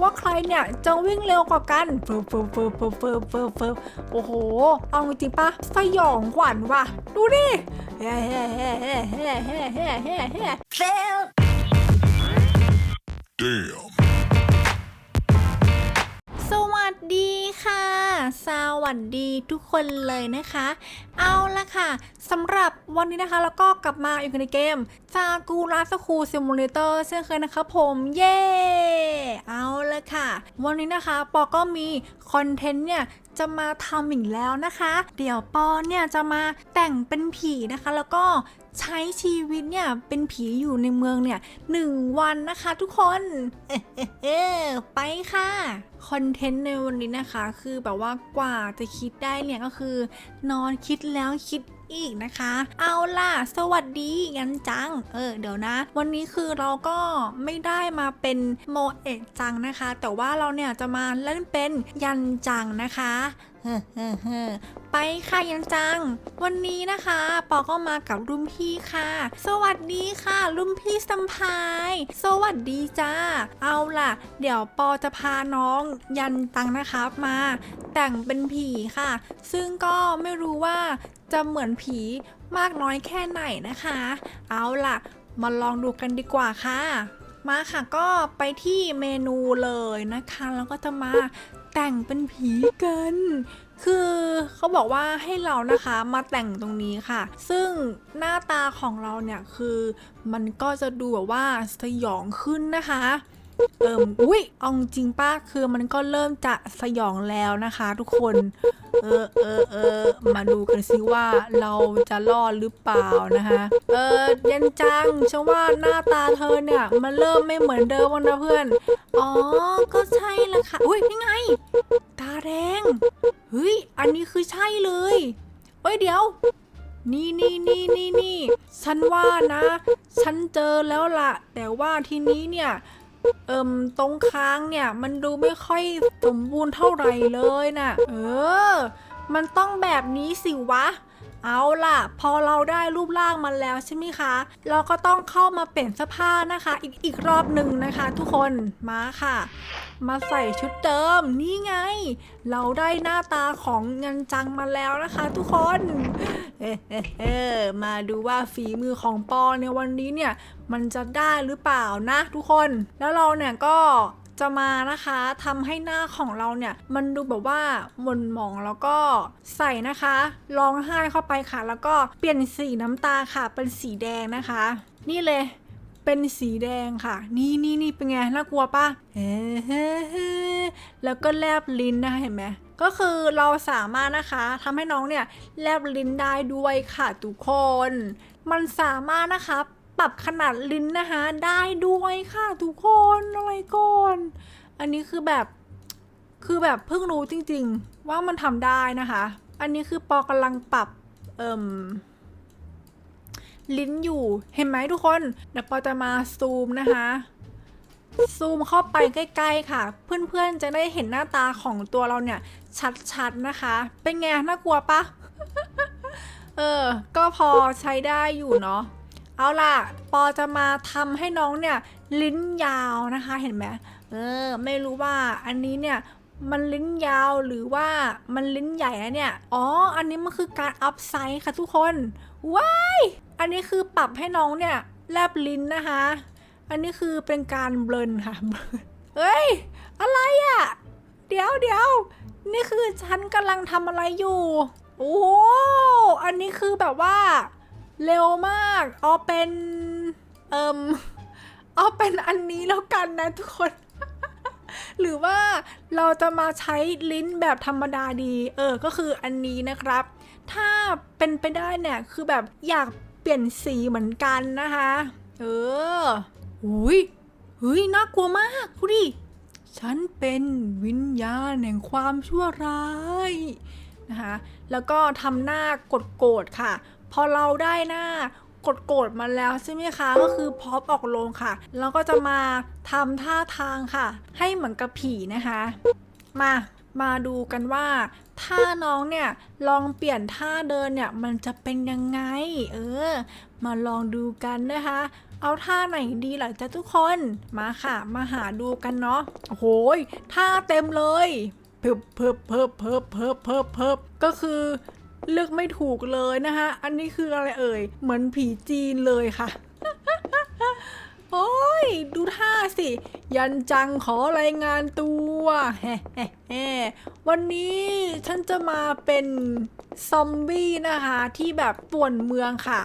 ว่าใครเนี่ยจะวิ่งเร็วกว่ากันเฟิบเฟิบเฟิบเฟิบเฟิบเฟิบเฟิบโอ้โห เอาจริงปะสยองขวัญว่ะ ดูดิเฮ้เฮ้เฮ้เฮ้เฮ้เฮ้เฮ้เฮ้เฮ้ Fail. Damn. สวัสดีค่ะ สวัสดีทุกคนเลยนะคะ เอาละค่ะสำหรับวันนี้นะคะ แล้วก็กลับมาอยู่กันในเกมซากูราสคูซิมูเลเตอร์เช่นเคยนะคะผมเย่เอาละค่ะ วันนี้นะคะ ปอก็มีคอนเทนต์เนี่ย จะมาทำอีกแล้วนะคะ เดี๋ยวปอเนี่ยจะมาแต่งเป็นผีนะคะ แล้วก็ใช้ชีวิตเนี่ยเป็นผีอยู่ในเมืองเนี่ยหนึ่งวันนะคะทุกคนเออไปค่ะคอนเทนต์ในวันนี้นะคะ คือแบบว่ากว่าจะคิดได้เนี่ยก็คือนอนคิดแล้วคิด อีกนะคะ เอาล่ะ สวัสดียันจัง เออ เดี๋ยวนะ วันนี้คือเราก็ไม่ได้มาเป็นโมเอกจังนะคะ แต่ว่าเราเนี่ยจะมาเล่นเป็นยันจังนะคะ ไปค่ะยันจัง วันนี้นะคะ ปอก็มากับรุ่นพี่ค่ะ สวัสดีค่ะ รุ่นพี่สัมพายสวัสดีจ้า เอาล่ะ เดี๋ยวปอจะพาน้องยันตังนะคะมา แต่งเป็นผีค่ะ ซึ่งก็ไม่รู้ว่าจะเหมือนผีมากน้อยแค่ไหนนะคะ เอาล่ะ มาลองดูกันดีกว่าค่ะมาค่ะก็ไปที่เมนูเลยนะคะ แล้วก็จะมา แต่งเป็นผีกัน คือเขาบอกว่าให้เรานะคะมาแต่งตรงนี้ค่ะ ซึ่งหน้าตาของเราเนี่ยคือมันก็จะดูแบบว่าสยองขึ้นนะคะ เอิมอุ้ยเอาจริงป้าคือมันก็เริ่มจะสยองแล้วนะคะ ทุกคน เออเออเออมาดูกันสิว่าเราจะรอดหรือเปล่านะคะ เออเย็นจังฉันว่าหน้าตาเธอเนี่ย มันเริ่มไม่เหมือนเดิมแล้วนะเพื่อน อ๋อ ก็ใช่ละค่ะ อุ้ยนี่ไง ตาแดงเฮ้ย อันนี้คือใช่เลยเอ้ยเดี๋ยวนี่นี่นี่นี่นี่ฉันว่านะ ฉันเจอแล้วล่ะ แต่ว่าทีนี้เนี่ย เอิมตรงค้างเนี่ยมันดูไม่ค่อยสมบูรณ์เท่าไหร่เลยน่ะ เออ มันต้องแบบนี้สิวะ เอาล่ะ พอเราได้รูปร่างมันแล้วใช่ไหมคะ เราก็ต้องเข้ามาเปลี่ยนเสื้อผ้านะคะ อีกอีกรอบหนึ่งนะคะ ทุกคนมาค่ะ มาใส่ชุดเดิมนี่ไง เราได้หน้าตาของเงินจังมาแล้วนะคะ ทุกคนเอเอเอมาดูว่าฝีมือของปอในวันนี้เนี่ย มันจะได้หรือเปล่านะทุกคน แล้วเราเนี่ยก็ จะมานะคะทำให้หน้าของเราเนี่ยมันดูแบบว่าหม่นหมองแล้วก็ใส่นะคะร้องไห้เข้าไปค่ะ แล้วก็เปลี่ยนสีน้ำตาค่ะ เป็นสีแดงนะคะ นี่เลยเป็นสีแดงค่ะ นี่นี่นี่เป็นไงน่ากลัวปะเฮ้เฮ้เฮ้แล้วก็แลบลิ้นนะคะเห็นไหมก็คือเราสามารถนะคะทำให้น้องเนี่ยแลบลิ้นได้ด้วยค่ะทุกคน มันสามารถนะคะ ปรับขนาดลิ้นนะคะ ได้ด้วยค่ะทุกคนอะไรก่อน อันนี้คือแบบคือแบบเพิ่งรู้จริง ๆ ว่ามันทำได้นะคะ อันนี้คือปอกำลังปรับเอ่มลิ้นอยู่เห็นไหมทุกคนเดี๋ยวปอจะมาซูมนะคะ ซูมเข้าไปใกล้ ๆ ค่ะ เพื่อนๆจะได้เห็นหน้าตาของตัวเราเนี่ย ชัดๆนะคะ เป็นไงน่ากลัวปะเออ ก็พอใช้ได้อยู่เนาะ เอาล่ะ ปอจะมาทำให้น้องเนี่ยลิ้นยาวนะคะเห็นไหมเออไม่รู้ว่าอันนี้เนี่ยมันลิ้นยาวหรือว่ามันลิ้นใหญ่นะเนี่ย อ๋อ อันนี้มันคือการอัพไซส์ค่ะทุกคน ว้าย อันนี้คือปรับให้น้องเนี่ยแลบลิ้นนะคะ อันนี้คือเป็นการเบลนค่ะเฮ้ย อะไรอะ่ะ เดี๋ยวเดี๋ยวนี่คือฉันกำลังทำอะไรอยู่ โอ้ อันนี้คือแบบว่า เร็วมากเอาเป็นเอิมเอาเป็นอันนี้แล้วกันนะทุกคน หรือว่าเราจะมาใช้ลิ้นแบบธรรมดาดี เออ ก็คืออันนี้นะครับ ถ้าเป็นไปได้เนี่ย คือแบบอยากเปลี่ยนสีเหมือนกันนะคะ เออหุยเฮ้ยน่ากลัวมากดูดิ ฉันเป็นวิญญาณแห่งความชั่วร้ายนะคะ แล้วก็ทำหน้ากดโกรธค่ะ พอเราได้หน้ากดโกรธมาแล้วใช่ไหมคะ ก็คือพร้อมออกโรงค่ะ แล้วก็จะมาทำท่าทางค่ะ ให้เหมือนกับผีนะคะ มามาดูกันว่าถ้าน้องเนี่ยลองเปลี่ยนท่าเดินเนี่ยมันจะเป็นยังไง เออ มาลองดูกันนะคะ เอาท่าไหนดีหล่ะจ๊ะทุกคนมาค่ะ มาหาดูกันเนาะโอ้โหท่าเต็มเลยเพิบเพิบเพิบเพิบเพิบเพิบเพิบก็คือ เลือกไม่ถูกเลยนะคะ อันนี้คืออะไรเอ่ย เหมือนผีจีนเลยค่ะ โอ้ย ดูท่าสิ ยันจังขอรายงานตัวแฮ่แฮ่วันนี้ฉันจะมาเป็นซอมบี้นะคะ ที่แบบป่วนเมืองค่ะ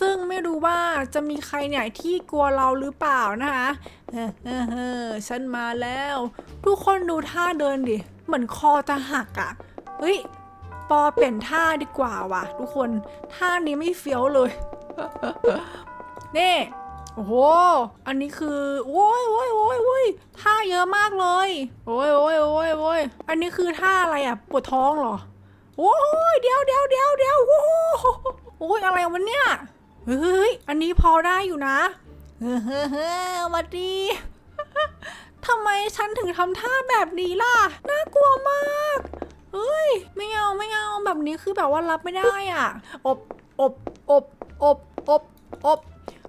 ซึ่งไม่รู้ว่าจะมีใครเนี่ยที่กลัวเราหรือเปล่านะคะเฮ้อเฮ้อเฮ้อฉันมาแล้ว ทุกคนดูท่าเดินดิ เหมือนคอจะหักอะ่ะ เฮ้ย ปอเปลี่ยนท่าดีกว่าว่ะ ทุกคนท่านี้ไม่เฟี้ยวเลยนี่โอ้โห อันนี้คือ โอ้ยโอ้ยโอ้ยโอ้ยท่าเยอะมากเลย โอ้ยโอ้ยโอ้ยโอ้ยอันนี้คือท่าอะไรอะ ปวดท้องเหรอ โอ้ยเดี๋ยวเดี๋ยวเดี๋ยวเดี๋ยวโอ้โหอ้ยอะไรวะเนี่ย เฮ้ย อันนี้พอได้อยู่นะ เฮ้อเฮ้อเฮ้อหวัดดีทำไมฉันถึงทำท่าแบบนี้ล่ะ น่ากลัวมาก เฮ้ย ไม่เอาไม่เอาแบบนี้คือแบบว่ารับไม่ได้อะ อบอบอบอบอบอบ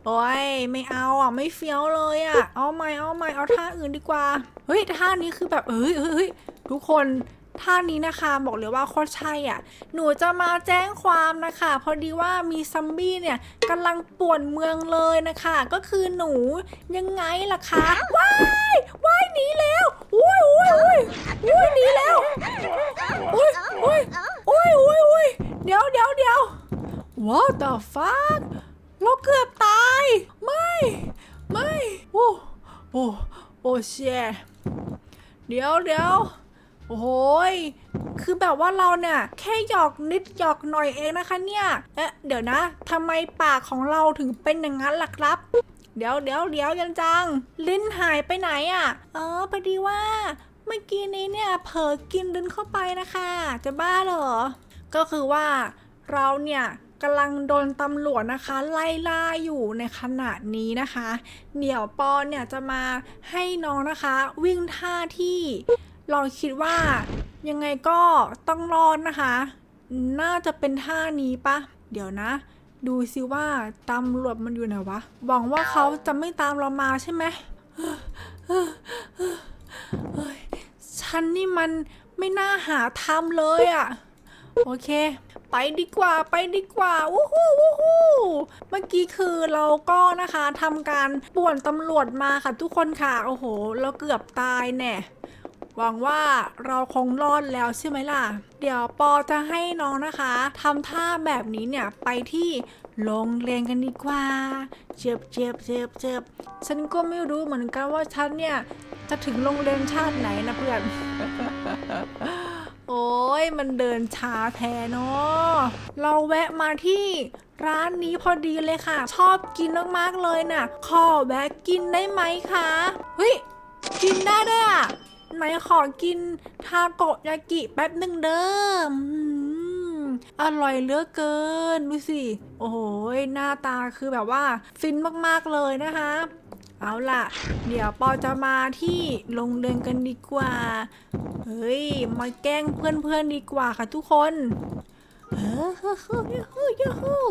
โอ้ยไม่เอาอะไม่เฟี้ยวเลยอะ เอาใหม่เอาใหม่เอาท่าอื่นดีกว่า เฮ้ยท่านี้คือแบบเอ้ยเฮ้ยเฮ้ยทุกคนท่านี้นะคะบอกเลยว่าโคตรใช่อะ หนูจะมาแจ้งความนะคะพอดีว่ามีซัมบี้เนี่ยกำลังป่วนเมืองเลยนะคะ ก็คือหนูยังไงล่ะคะว้ายว้ายหนีแล้วอุ้ยอุ้ยอุ้ยอุ้ยหนีแล้วอุ้ยอุ้ยอุ้ยอุ้ยอุ้ยเดี๋ยวเดี๋ยวเดี๋ยว What the fuck เราเกือบตาย ไม่ ไม่ โอ้ โอ้ โอ้เชียเดี๋ยวเดี๋ยวโอ้โหยคือแบบว่าเราเนี่ย แค่หยอกนิดหยอกหน่อยเองนะคะเนี่ย เอ๊ะ เดี๋ยวนะทำไมปากของเราถึงเป็นอย่างนั้นล่ะครับ เดี๋ยวเดี๋ยวเดี๋ยวยันจัง ลิ้นหายไปไหนอะ่ะ เออพอดีว่า เมื่อกี้นี้เนี่ย เผลอกินลิ้นเข้าไปนะคะ จะบ้าเหรอ ก็คือว่าเราเนี่ย กำลังโดนตำรวจนะคะ ไล่ล่าอยู่ในขณะนี้นะคะ เดี๋ยวปอนเนี่ยจะมาให้น้องนะคะ วิ่งท่าที่เราคิดว่ายังไงก็ต้องรอดนะคะ น่าจะเป็นท่านี้ปะเดี๋ยวนะ ดูซิว่าตำรวจมันอยู่ไหนวะหวังว่าเขาจะไม่ตามเรามาใช่ไหมเฮ้ยฉันนี่มันไม่น่าหาทำเลยอะ่ะ โอเค ไปดีกว่าไปดีกว่าวู้ฮู้วู้ฮู้เมื่อกี้คือเราก็นะคะทำการป่วนตำรวจมาค่ะทุกคนค่ะโอ้โห เราเกือบตายแน่หวังว่าเราคงรอดแล้วใช่ไหมล่ะ เดี๋ยวปอจะให้น้องนะคะทำท่าแบบนี้เนี่ยไปที่โรงเรียนกันดีกว่า เจ็บเจ็บเจ็บเจ็บฉันก็ไม่รู้เหมือนกันว่าฉันเนี่ยจะถึงโรงเรียนชาติไหนนะเพื่อน โอ้ยมันเดินช้าแท้เนาะเราแวะมาที่ร้านนี้พอดีเลยค่ะ ชอบกินมากๆเลยน่ะ ขอแวะกินได้ไหมคะเฮ้ยกินได้ด้วยอะไหนขอกินทาโกยากิแป๊บหนึ่งเด้ออืมอร่อยเหลือเกิน ดูสิ โอ้โหหน้าตาคือแบบว่า ฟินมากๆเลยนะคะ เอาล่ะ เดี๋ยวปอจะมาที่โรงเรียนกันดีกว่า เฮ้ย มาแกล้งเพื่อนๆดีกว่าค่ะทุกคนเฮ้ยเฮู้ฮู้ฮู้ยูฮู้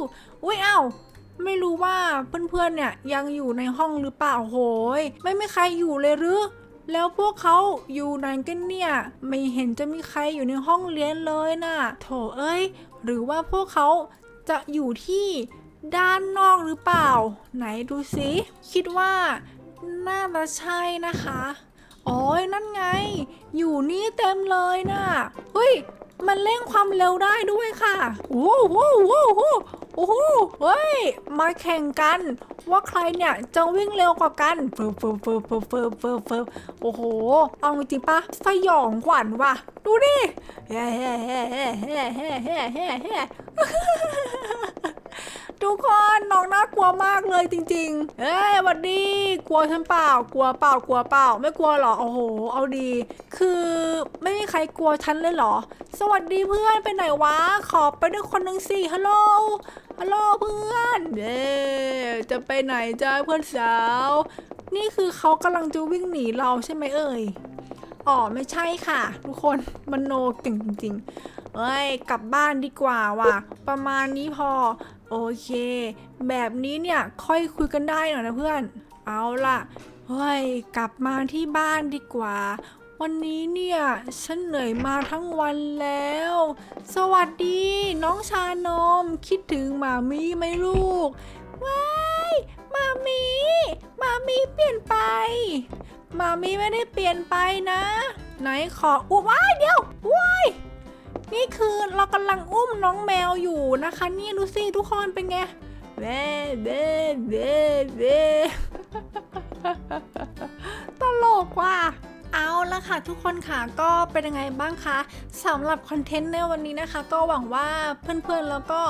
อุ้ยเอ้าไม่รู้ว่าเพื่อนๆเนี่ยยังอยู่ในห้องหรือเปล่าโหย ไม่มีใครอยู่เลยหรือแล้วพวกเขาอยู่ไหนกันเนี่ย ไม่เห็นจะมีใครอยู่ในห้องเรียนเลยนะ่ะ โถเอ้ย หรือว่าพวกเขาจะอยู่ที่ด้านนอกหรือเปล่า ไหนดูสิคิดว่าน่าจะใช่นะคะอ๋อนั่นไง อยู่นี่เต็มเลยนะ่ะเฮ้ย มันเร่งความเร็วได้ด้วยค่ะ โอ้โหโอ้โหโอ้โหเฮ้ย มาแข่งกัน ว่าใครเนี่ยจะวิ่งเร็วกว่ากันเฟิบเฟิบเฟิบเฟิบเฟิบเฟิบเฟิบโอ้โห เอาจริงปะสยองขวัญว่ะ ดูดิเฮ้เฮ้เฮ้เฮ้เฮ้เฮ้เฮ้ ทุกคนน้องน่ากลัวมากเลยจริงๆ เอ้ยหวัดดีกลัวฉันเปล่ากลัวเปล่ากลัวเปล่า ไม่กลัวหรอโอ้โห เอาดี คือไม่มีใครกลัวฉันเลยเหรอ สวัสดีเพื่อนไปไหนวะ ขอไปด้วยคนหนึ่งสิฮัลโหลฮัลโหลเพื่อนเด้จะไปไหนจ้าเพื่อนสาว นี่คือเขากำลังจะวิ่งหนีเราใช่ไหมเอ่ยอ๋อไม่ใช่ค่ะ ทุกคนมโนเก่งจริงๆเอ้ย กลับบ้านดีกว่าว่ะ ประมาณนี้พอ โอเค แบบนี้เนี่ยค่อยคุยกันได้หน่อยนะเพื่อน เอาล่ะ เฮ้ย กลับมาที่บ้านดีกว่า วันนี้เนี่ย ฉันเหนื่อยมาทั้งวันแล้ว สวัสดี น้องชานม คิดถึงหมามีไหมลูก ว้ายหมามีหมามีเปลี่ยนไปหมามีไม่ได้เปลี่ยนไปนะ ไหนขออุ้ว้ายเดี๋ยวว้าย นี่คือเรากำลังอุ้มน้องแมวอยู่นะคะ นี่ดูสิทุกคนเป็นไงเบ้เบ้เบ้เบ้ตลกว่ะเอาละค่ะทุกคนค่ะก็เป็นยังไงบ้างคะสำหรับคอนเทนต์ในวันนี้นะคะ ก็หวังว่าเพื่อนๆแล้วก็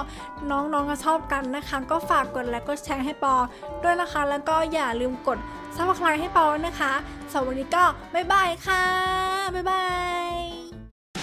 น้องๆจะชอบกันนะคะ ก็ฝากกดไลค์กดแชร์ให้ปอ ด้วยนะคะ แล้วก็อย่าลืมกดซับสไครต์ให้ปอนะคะสำหรับวันนี้ก็บ๊ายบายค่ะบ๊ายบาย